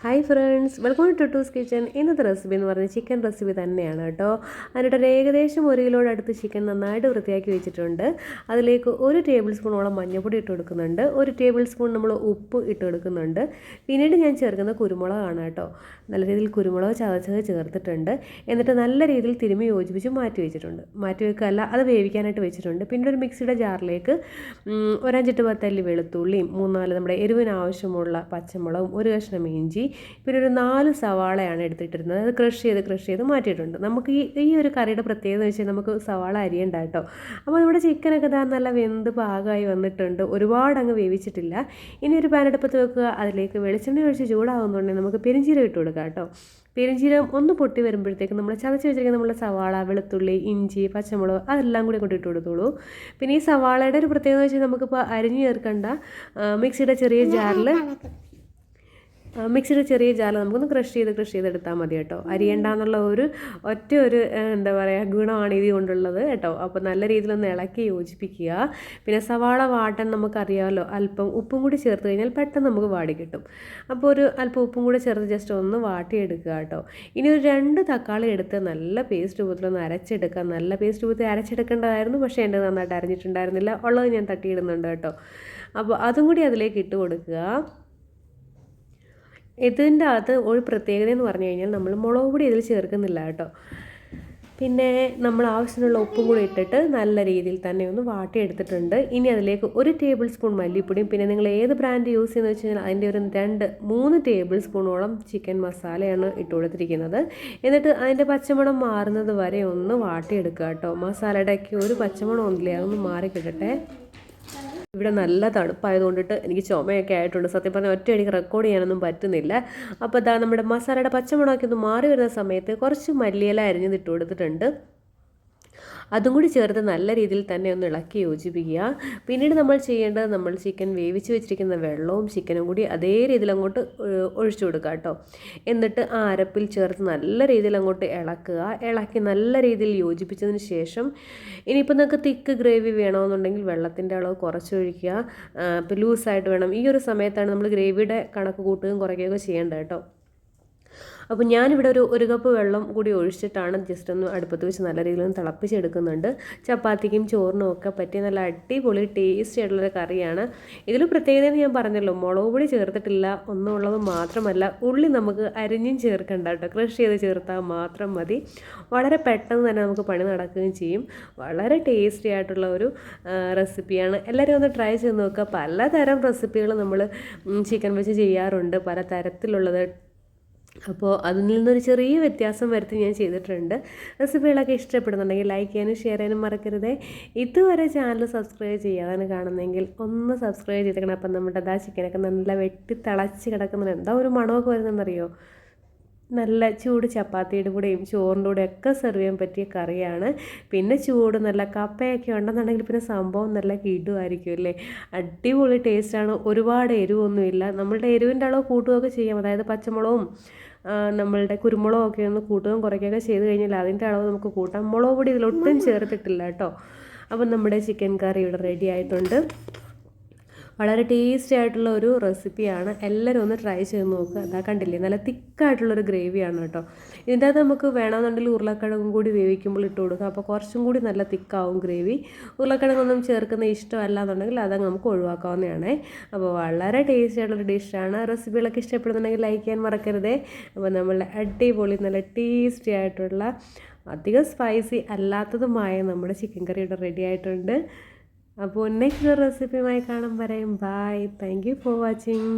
Hi friends welcome to Tu's kitchen ഇന്നത്തെ recipe എന്ന് പറഞ്ഞാൽ ചിക്കൻ റെസിപ്പി തന്നെയാണ് കേട്ടോ. അതിനിട്ട് ഏകദേശം ഒരു കിലോയുടെ അടുത്ത് ചിക്കൻ നന്നായിട്ട് വൃത്തിയാക്കി വെച്ചിട്ടുണ്ട്. അതിലേക്ക് ഒരു ടേബിൾ സ്പൂണോളം മഞ്ഞൾപ്പൊടി ഇട്ട് കൊടുക്കുന്നുണ്ട്. ഒരു ടേബിൾ സ്പൂൺ നമ്മൾ ഉപ്പ് ഇട്ട് കൊടുക്കുന്നുണ്ട്. പിന്നീട് ഞാൻ ചേർക്കുന്ന കുരുമുളകാണ് കേട്ടോ. നല്ല രീതിയിൽ കുരുമുളക് ചതച്ചത് ചേർത്തിട്ടുണ്ട്. എന്നിട്ട് നല്ല രീതിയിൽ തിരുമ്മി യോജിപ്പിച്ച് മാറ്റി വെച്ചിട്ടുണ്ട്. മാറ്റി വെക്കുകയല്ല അത് വേവിക്കാനായിട്ട് വെച്ചിട്ടുണ്ട്. പിന്നെ ഒരു മിക്സിയുടെ ജാറിലേക്ക് ഒരഞ്ചെട്ട് പത്തല്ലി വെളുത്തുള്ളിയും മൂന്നാൽ നമ്മുടെ എരിവിന് ആവശ്യമുള്ള പച്ചമുളകും ഒരു കഷ്ണം ഇഞ്ചി പിന്നെ ഒരു നാല് സവാളയാണ് എടുത്തിട്ടിരുന്നത്. അത് ക്രഷ് ചെയ്ത് ക്രഷ് ചെയ്ത് മാറ്റിയിട്ടുണ്ട്. നമുക്ക് ഈ ഈ ഒരു കറിയുടെ പ്രത്യേകത എന്ന് വെച്ചാൽ നമുക്ക് സവാള അരിയണ്ട കേട്ടോ അപ്പോൾ നമ്മുടെ ചിക്കനൊക്കെ ഇതാ നല്ല വെന്ത് പാകമായി വന്നിട്ടുണ്ട്. ഒരുപാട് അങ്ങ് വേവിച്ചിട്ടില്ല. ഇനി ഒരു പാനടുപ്പത്ത് വെക്കുക. അതിലേക്ക് വെളിച്ചെണ്ണ ഒഴിച്ച് ചൂടാകുന്നുണ്ടെങ്കിൽ നമുക്ക് പെരിഞ്ചീരം ഇട്ട് കൊടുക്കാം കേട്ടോ. പെരിഞ്ചീരം ഒന്ന് പൊട്ടി വരുമ്പോഴത്തേക്ക് നമ്മൾ ചതച്ച് വെച്ചിരിക്കുന്ന നമ്മുടെ സവാള വെളുത്തുള്ളി ഇഞ്ചി പച്ചമുളക് അതെല്ലാം കൂടി കൊണ്ട് ഇട്ട് കൊടുത്തോളൂ. പിന്നെ ഈ സവാളയുടെ ഒരു പ്രത്യേകത വെച്ചാൽ നമുക്കിപ്പോൾ അരിഞ്ഞു ചേർക്കേണ്ട മിക്സിയുടെ ചെറിയ ജാറിൽ മിക്സിയുടെ ചെറിയ ജാലം നമുക്കൊന്ന് ക്രഷ് ചെയ്ത് ക്രഷ് ചെയ്തെടുത്താൽ മതി കേട്ടോ. അരിയണ്ട എന്നുള്ള ഒരു ഒറ്റ ഒരു എന്താ പറയുക ഗുണമാണ് ഇത് കൊണ്ടുള്ളത് കേട്ടോ. അപ്പോൾ നല്ല രീതിയിലൊന്ന് ഇളക്കി യോജിപ്പിക്കുക. പിന്നെ സവാള വാട്ടൻ നമുക്കറിയാമല്ലോ അല്പം ഉപ്പും കൂടി ചേർത്ത് കഴിഞ്ഞാൽ പെട്ടെന്ന് നമുക്ക് വാടി കിട്ടും. അപ്പോൾ ഒരു അല്പം ഉപ്പും കൂടി ചേർത്ത് ജസ്റ്റ് ഒന്ന് വാട്ടിയെടുക്കുക കേട്ടോ. ഇനി ഒരു രണ്ട് തക്കാളി എടുത്ത് നല്ല പേസ്റ്റ് രൂപത്തിൽ ഒന്ന് അരച്ചെടുക്കുക. നല്ല പേസ്റ്റ് രൂപത്തിൽ അരച്ചെടുക്കേണ്ടതായിരുന്നു പക്ഷേ എന്റെ നന്നായിട്ട് അരഞ്ഞിട്ടുണ്ടായിരുന്നില്ല. ഉള്ളത് ഞാൻ തട്ടിയിടുന്നുണ്ട് കേട്ടോ. അപ്പോൾ അതും കൂടി അതിലേക്ക് ഇട്ട് കൊടുക്കുക. ഇതിന്റെ അകത്ത് ഒരു പ്രത്യേകത എന്ന് പറഞ്ഞു കഴിഞ്ഞാൽ നമ്മൾ മുളക് പൊടി ഇതിൽ ചേർക്കുന്നില്ല കേട്ടോ. പിന്നെ നമ്മൾ ആവശ്യത്തിനുള്ള ഉപ്പും കൂടി ഇട്ടിട്ട് നല്ല രീതിയിൽ തന്നെ ഒന്ന് വാട്ടിയെടുത്തിട്ടുണ്ട്. ഇനി അതിലേക്ക് ഒരു ടേബിൾ സ്പൂൺ മല്ലിപ്പൊടിയും പിന്നെ നിങ്ങൾ ഏത് ബ്രാൻഡ് യൂസ് ചെയ്യുന്നത് വെച്ച് കഴിഞ്ഞാൽ അതിന്റെ ഒരു രണ്ട് മൂന്ന് ടേബിൾ സ്പൂണോളം ചിക്കൻ മസാലയാണ് ഇട്ട് കൊടുത്തിരിക്കുന്നത്. എന്നിട്ട് അതിന്റെ പച്ചമണം മാറുന്നത് വരെ ഒന്ന് വാട്ടിയെടുക്കുക കേട്ടോ. മസാലയുടെയൊക്കെ ഒരു പച്ചമണം ഒന്നില്ലേ അതൊന്ന് മാറി ഇവിടെ നല്ല തണുപ്പായതുകൊണ്ടിട്ട് എനിക്ക് ചുമയൊക്കെ ആയിട്ടുണ്ട്. സത്യം പറഞ്ഞാൽ ഒറ്റയടിക്ക് റെക്കോർഡ് ചെയ്യാനൊന്നും പറ്റുന്നില്ല. അപ്പോൾ ഇതാ നമ്മുടെ മസാലയുടെ പച്ചമുളകൊക്കെ ഒന്ന് മാറി വരുന്ന സമയത്ത് കുറച്ച് മല്ലിയില അരിഞ്ഞിട്ട് കൊടുത്തിട്ടുണ്ട്. അതും കൂടി ചേർത്ത് നല്ല രീതിയിൽ തന്നെ ഒന്ന് ഇളക്കി യോജിപ്പിക്കുക. പിന്നീട് നമ്മൾ ചെയ്യേണ്ടത് നമ്മൾ ചിക്കൻ വേവിച്ച് വെച്ചിരിക്കുന്ന വെള്ളവും ചിക്കനും കൂടി അതേ രീതിയിൽ അങ്ങോട്ട് ഒഴിച്ചു കൊടുക്കുക കേട്ടോ. എന്നിട്ട് ആ അരപ്പിൽ ചേർത്ത് നല്ല രീതിയിൽ അങ്ങോട്ട് ഇളക്കുക. ഇളക്കി നല്ല രീതിയിൽ യോജിപ്പിച്ചതിന് ശേഷം ഇനിയിപ്പോൾ നിങ്ങൾക്ക് തിക്ക് ഗ്രേവി വേണമെന്നുണ്ടെങ്കിൽ വെള്ളത്തിന്റെ അളവ് കുറച്ചൊഴിക്കുക ഇപ്പോൾ ലൂസായിട്ട് വേണം. ഈ ഒരു സമയത്താണ് നമ്മൾ ഗ്രേവിയുടെ കണക്ക് കൂട്ടുകയും കുറയ്ക്കുകയൊക്കെ ചെയ്യേണ്ടത് കേട്ടോ. അപ്പോൾ ഞാനിവിടെ ഒരു ഒരു കപ്പ് വെള്ളം കൂടി ഒഴിച്ചിട്ടാണ് ജസ്റ്റ് ഒന്ന് അടുപ്പത്ത് വെച്ച് നല്ല രീതിയിൽ തിളപ്പിച്ചെടുക്കുന്നുണ്ട്. ചപ്പാത്തിക്കും ചോറിനും ഒക്കെ പറ്റിയ നല്ല അടിപൊളി ടേസ്റ്റി ആയിട്ടുള്ളൊരു കറിയാണ്. ഇതിൽ പ്രത്യേകത ഞാൻ പറഞ്ഞല്ലോ മുളക് പൊടി ചേർത്തിട്ടില്ല ഒന്നുള്ളത് മാത്രമല്ല ഉള്ളി നമുക്ക് അരിഞ്ഞും ചേർക്കണ്ട കേട്ടോ. ക്രഷ് ചെയ്ത് ചേർത്താൽ മാത്രം മതി. വളരെ പെട്ടെന്ന് തന്നെ നമുക്ക് പണി നടക്കുകയും ചെയ്യും. വളരെ ടേസ്റ്റി ആയിട്ടുള്ള ഒരു റെസിപ്പിയാണ് എല്ലാവരും ഒന്ന് ട്രൈ ചെയ്ത് നോക്കുക. പലതരം റെസിപ്പികൾ നമ്മൾ ചിക്കൻ വെച്ച് ചെയ്യാറുണ്ട്. പല തരത്തിലുള്ളത് അപ്പോൾ അതിൽ നിന്നൊരു ചെറിയ വ്യത്യാസം വരുത്തി ഞാൻ ചെയ്തിട്ടുണ്ട്. റെസിപ്പികളൊക്കെ ഇഷ്ടപ്പെടുന്നുണ്ടെങ്കിൽ ലൈക്ക് ചെയ്യാനും ഷെയർ ചെയ്യാനും മറക്കരുതേ. ഇതുവരെ ചാനൽ സബ്സ്ക്രൈബ് ചെയ്യാതാണ് കാണുന്നെങ്കിൽ ഒന്ന് സബ്സ്ക്രൈബ് ചെയ്തേക്കണം. അപ്പം നമ്മുടെ ദാ ചിക്കനൊക്കെ നല്ല വെട്ടി തിളച്ച് കിടക്കുന്നത് എന്താ ഒരു മണമൊക്കെ വരുന്നതെന്നറിയോ? നല്ല ചൂട് ചപ്പാത്തിയുടെ കൂടെയും ചോറിന്റെ കൂടെ ഒക്കെ സെർവ് ചെയ്യാൻ പറ്റിയ കറിയാണ്. പിന്നെ ചൂട് നല്ല കപ്പയൊക്കെ ഉണ്ടെന്നുണ്ടെങ്കിൽ പിന്നെ സംഭവം നല്ല കിടുമായിരിക്കും അല്ലേ? അടിപൊളി ടേസ്റ്റാണ് ഒരുപാട് എരിവൊന്നുമില്ല. നമ്മളുടെ എരിവിന്റെ അളവ് കൂട്ടുകയൊക്കെ ചെയ്യാം. അതായത് പച്ചമുളകും നമ്മളുടെ കുരുമുളകും ഒക്കെ ഒന്ന് കൂട്ടുകയും കുറയ്ക്കുകയൊക്കെ ചെയ്ത് കഴിഞ്ഞാൽ അതിന്റെ അളവ് നമുക്ക് കൂട്ടാം. മുളക് പൊടി ഇതിലൊട്ടും ചേർത്തിട്ടില്ല കേട്ടോ. അപ്പം നമ്മുടെ ചിക്കൻ കറി ഇവിടെ റെഡി ആയിട്ടുണ്ട്. വളരെ ടേസ്റ്റി ആയിട്ടുള്ള ഒരു റെസിപ്പിയാണ് എല്ലാവരും ഒന്ന് ട്രൈ ചെയ്ത് നോക്കുക. അതാ കണ്ടില്ലേ? നല്ല തിക്കായിട്ടുള്ളൊരു ഗ്രേവിയാണ് കേട്ടോ. ഇതിന്റെ അകത്ത് നമുക്ക് വേണമെന്നുണ്ടെങ്കിൽ ഉരുളക്കിഴങ്ങും കൂടി വേവിക്കുമ്പോൾ ഇട്ട് കൊടുക്കുക അപ്പോൾ കുറച്ചും കൂടി നല്ല തിക്കാവും ഗ്രേവി ഉരുളക്കിഴങ്ങൊന്നും ചേർക്കുന്ന ഇഷ്ടമല്ല എന്നുണ്ടെങ്കിൽ അതങ്ങ് നമുക്ക് ഒഴിവാക്കാവുന്നതാണ്. അപ്പോൾ വളരെ ടേസ്റ്റി ആയിട്ടുള്ളൊരു ഡിഷാണ് റെസിപ്പികളൊക്കെ ഇഷ്ടപ്പെടുന്നുണ്ടെങ്കിൽ ലൈക്ക് ചെയ്യാൻ മറക്കരുതേ. അപ്പോൾ നമ്മളുടെ അടിപൊളി നല്ല ടേസ്റ്റി ആയിട്ടുള്ള അധികം സ്പൈസി അല്ലാത്തതുമായ നമ്മുടെ ചിക്കൻ കറി ഇവിടെ റെഡി ആയിട്ടുണ്ട്. അപ്പോൾ നെക്സ്റ്റ് റെസിപ്പിയുമായി കാണാൻ പറയും bye thank you for watching.